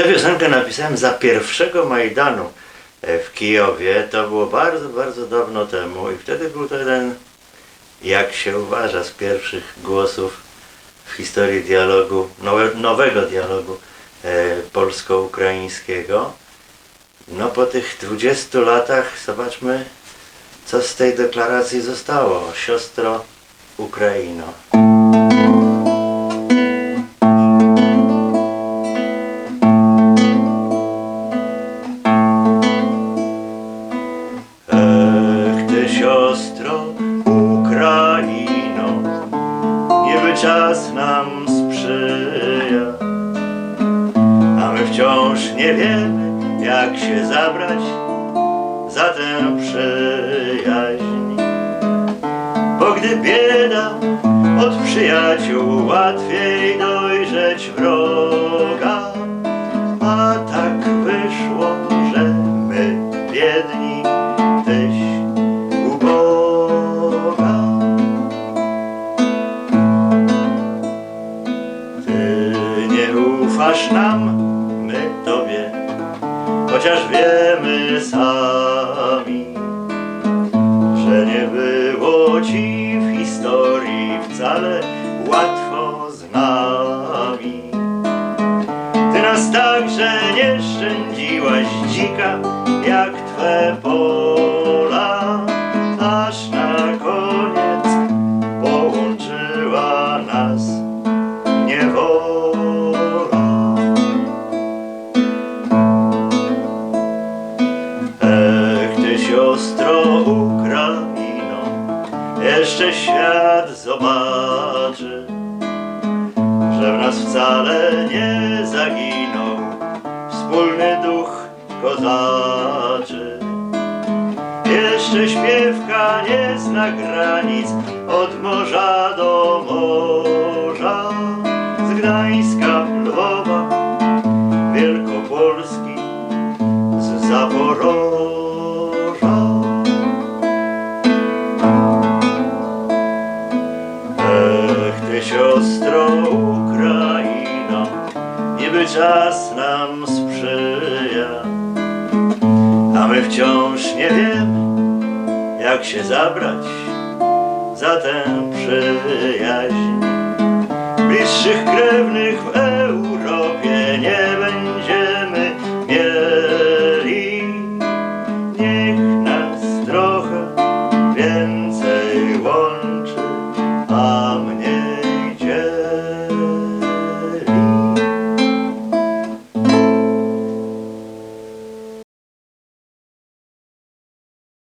Tę piosenkę napisałem za pierwszego Majdanu e, w Kijowie. To było bardzo, bardzo dawno temu i wtedy był to jeden, jak się uważa, z pierwszych głosów w historii dialogu, nowe, nowego dialogu e, polsko-ukraińskiego. No po tych 20 latach zobaczmy, co z tej deklaracji zostało. Siostro Ukraino. Wciąż nie wiemy, jak się zabrać za tę przyjaźń. Bo gdy bieda od przyjaciół łatwiej dojrzeć wroga, a tak wyszło, że my biedni tyś uboga. Ty nie ufasz nam, my tobie, chociaż wiemy sami, że nie było ci w historii wcale łatwo z nami. Ty nas także nie szczędziłaś dzika, jak twe pola, siostro Ukraino, jeszcze świat zobaczy, że w nas wcale nie zaginął wspólny duch kozaczy. Jeszcze śpiewka nie zna granic od morza do morza, z Gdańska, siostro Ukraino, niby czas nam sprzyja, a my wciąż nie wiemy, jak się zabrać za tę przyjaźń. Bliższych krewnych w